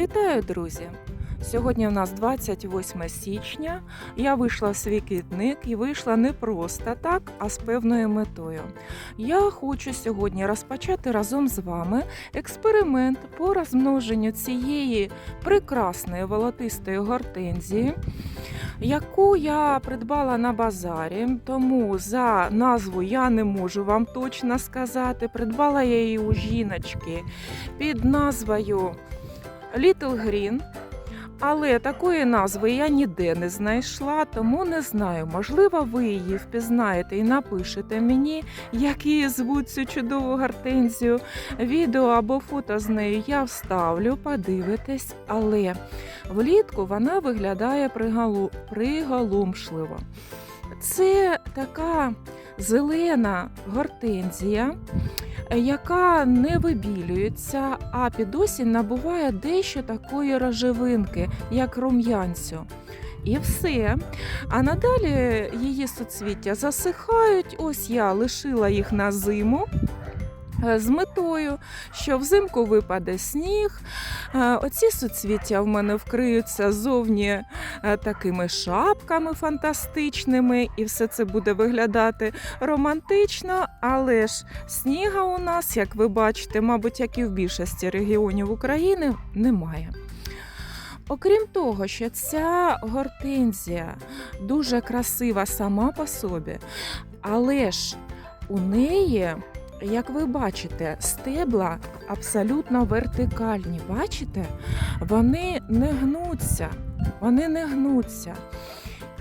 Вітаю, друзі! Сьогодні у нас 28 січня. Я вийшла в свій квітник і вийшла не просто так, а з певною метою. Я хочу сьогодні розпочати разом з вами експеримент по розмноженню цієї прекрасної волотистої гортензії, яку я придбала на базарі, тому за назву я не можу вам точно сказати. Придбала я її у жіночки під назвою Little Green. Але такої назви я ніде не знайшла, тому не знаю. Можливо, ви її впізнаєте і напишете мені, як її звуть цю чудову гортензію. Відео або фото з нею я вставлю, подивитесь, але влітку вона виглядає пригалу... приголомшливо. Це така зелена гортензія, яка не вибілюється, а під осінь набуває дещо такої рожевинки, як рум'янцю. І все. А надалі її суцвіття засихають. Ось я лишила їх на зиму. Е, З метою, що взимку випаде сніг. Е, Оці суцвіття в мене вкриються зовні е, такими шапками фантастичними, і все це буде виглядати романтично, але ж сніга у нас, як ви бачите, мабуть, як і в більшості регіонів України, немає. Окрім того, що ця гортензія дуже красива сама по собі, але ж у неї, як ви бачите, стебла абсолютно вертикальні. Бачите? Вони не гнуться, вони не гнуться.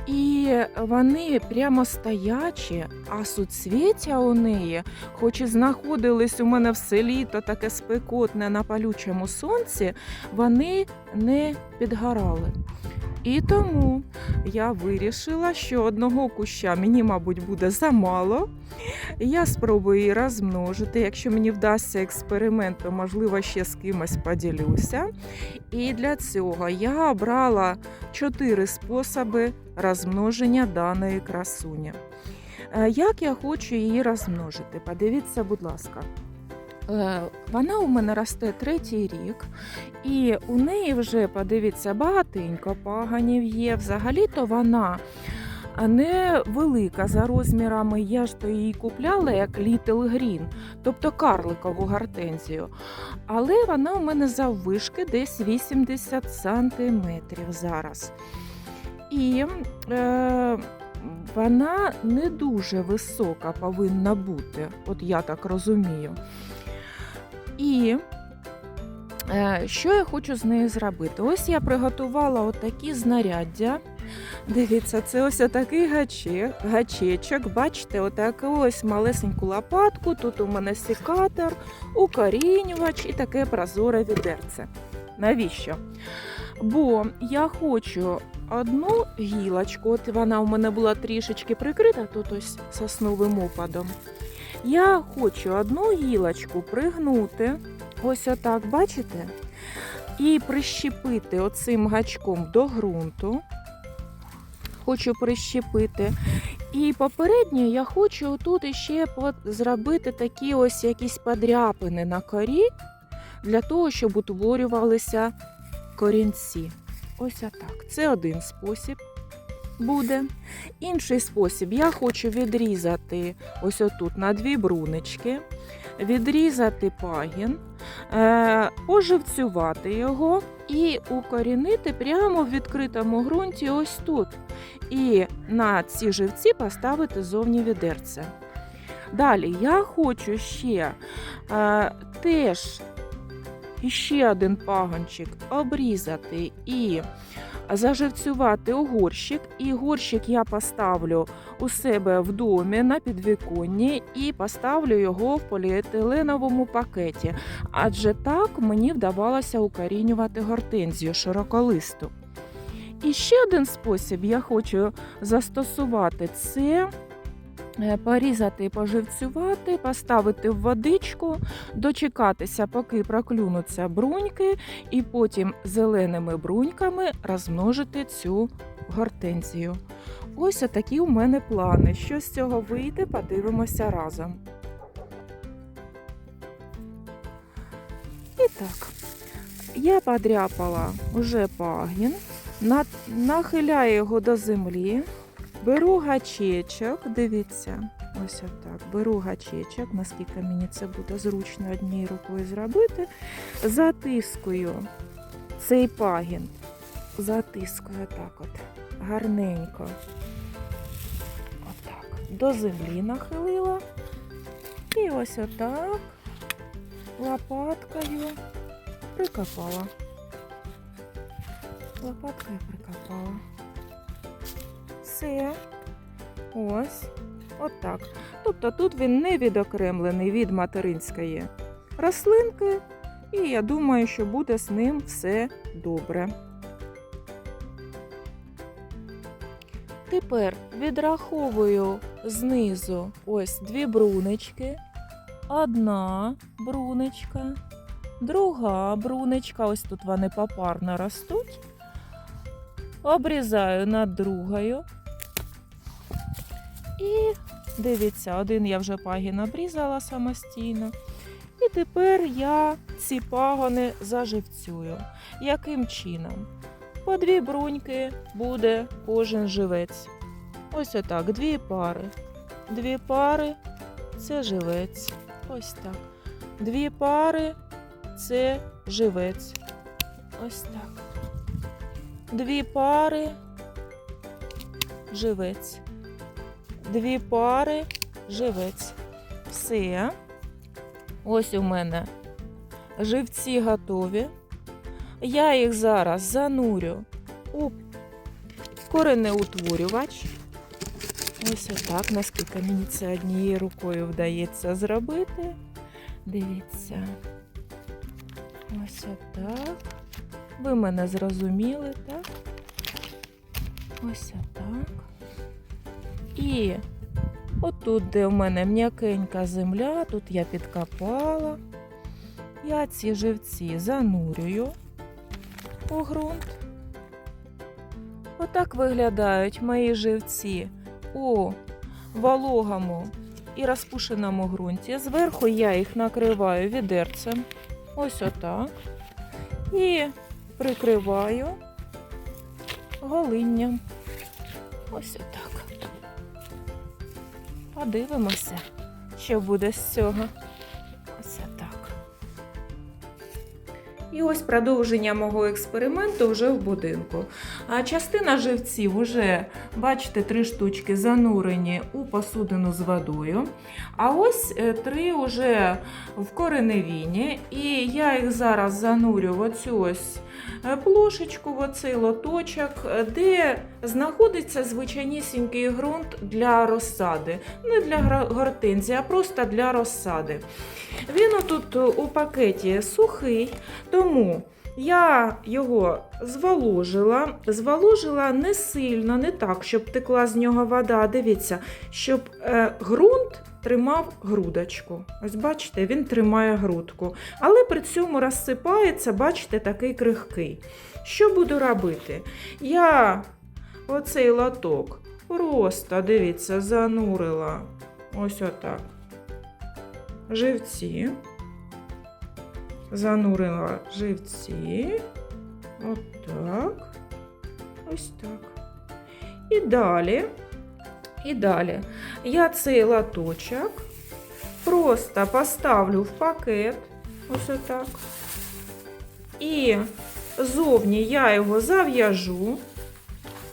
І вони прямо стоячі, а суцвіття у неї, хоч і знаходились у мене все літо таке спекотне на палючому сонці, вони не підгорали. І тому я вирішила, що одного куща мені, мабуть, буде замало. Я спробую її розмножити. Якщо мені вдасться експеримент, то можливо ще з кимось поділюся. І для цього я обрала чотири способи розмноження даної красуні. Е, Як я хочу її розмножити? Подивіться, будь ласка. Е, Вона у мене росте третій рік, і у неї вже, подивіться, багатенько паганів є. Взагалі-то вона не велика за розмірами. Я ж то її купляла як Little Green, тобто карликову гортензію. Але вона у мене заввишки десь 80 сантиметрів зараз. І е, вона не дуже висока повинна бути, от я так розумію. І е, що я хочу з нею зробити? Ось я приготувала отакі знаряддя. Дивіться, це ось такий гаче, гачечок. Бачите, отаку ось малесеньку лопатку. Тут у мене секатор, укорінювач і таке прозоре відерце. Навіщо? Бо я хочу одну гілочку, от вона у мене була трішечки прикрита тут ось сосновим опадом. Я хочу одну гілочку пригнути, ось отак, бачите? І прищепити оцим гачком до ґрунту. Хочу прищепити. І попередньо я хочу тут іще зробити такі ось якісь подряпини на корі, для того, щоб утворювалися корінці. Ось отак. Це один спосіб буде. Інший спосіб я хочу відрізати ось отут на дві брунички, відрізати пагін, е, поживцювати його і укорінити прямо в відкритому ґрунті ось тут. І на ці живці поставити зовні відерце. Далі я хочу ще е, теж ще один пагончик обрізати і заживцювати огорщик. І горщик я поставлю у себе в домі на підвіконні і поставлю його в поліетиленовому пакеті. Адже так мені вдавалося укорінювати гортензію широколисту. І ще один спосіб я хочу застосувати це. Е, Порізати і поживцювати, поставити в водичку, дочекатися, поки проклюнуться бруньки, і потім зеленими бруньками розмножити цю гортензію. Ось такі у мене плани. Що з цього вийде, подивимося разом. І так, Я подряпала вже пагін, нахиляю його до землі, беру гачечок, дивіться, ось отак, беру гачечок, наскільки мені це буде зручно однією рукою зробити, затискую цей пагін, затискую так от, гарненько. Отак, до землі нахилила. І ось отак лопаткою прикопала. Лопаткою прикопала. Все. Ось. Отак. Тобто тут він не відокремлений від материнської рослинки, і я думаю, що буде з ним все добре. Тепер відраховую знизу ось дві брунечки. Одна брунечка, друга брунечка, ось тут вони попарно ростуть. Обрізаю над другою. І дивіться, один я вже пагін обрізала самостійно. І тепер я ці пагони заживцюю. Яким чином? По дві бруньки буде кожен живець. Ось отак, дві пари. Дві пари це живець. Ось так. Дві пари це живець. Ось так. Дві пари живець. Дві пари живець. Все. Ось у мене живці готові. Я їх зараз занурю у коренеутворювач. Ось отак, наскільки мені це однією рукою вдається зробити. Дивіться. Ось отак. Ви мене зрозуміли, так? Ось отак. І отут, де в мене м'якенька земля, тут я підкопала. Я ці живці занурюю у ґрунт. Отак виглядають мої живці у вологому і розпушеному ґрунті. Зверху я їх накриваю відерцем. Ось отак. І прикриваю голинням. Ось отак. Подивимося, що буде з цього. Ось отак. І ось продовження мого експерименту вже в будинку. А частина живців вже, бачите, три штучки занурені у посудину з водою. А ось е, три вже в кореневіні. І я їх зараз занурю в оцю ось е, плошечку, в оцей лоточок, е, де знаходиться звичайнісінький ґрунт для розсади. Не для гортензії, а просто для розсади. Він отут у пакеті сухий, тому я його зволожила. Зволожила не сильно, не так, щоб текла з нього вода. Дивіться, щоб е, ґрунт тримав грудочку. Ось бачите, він тримає грудку. Але при цьому розсипається, бачите, такий крихкий. Що буду робити? Я оцей лоток просто, дивіться, занурила. Ось отак. Живці. Занурила живці. Отак. Ось так. І далі. І далі я цей латочок просто поставлю в пакет. Ось отак. І зовні я його зав'яжу.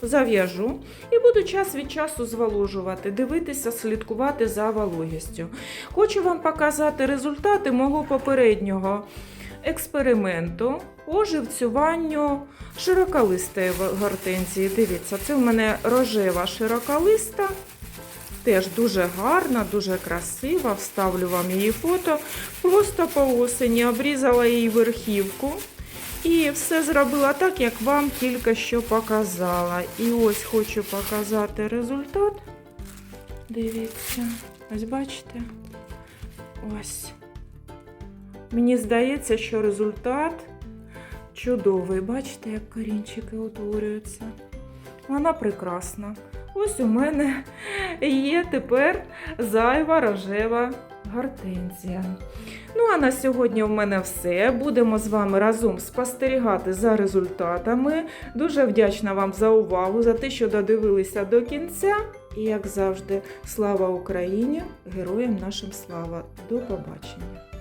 Зав'яжу і буду час від часу зволожувати, дивитися, слідкувати за вологістю. Хочу вам показати результати мого попереднього експерименту по живцюванню широколистої гортензії. Дивіться, це в мене рожева широколиста. Теж дуже гарна, дуже красива. Вставлю вам її фото. Просто по осені обрізала її верхівку. І все зробила так, як вам тільки що показала. І ось хочу показати результат. Дивіться, ось бачите? Ось. Мені здається, що результат чудовий. Бачите, як корінчики утворюються. Вона прекрасна. Ось у мене є тепер зайва рожева гортензія. Ну а на сьогодні в мене все. Будемо з вами разом спостерігати за результатами. Дуже вдячна вам за увагу, за те, що додивилися до кінця. І як завжди, слава Україні! Героям нашим слава! До побачення!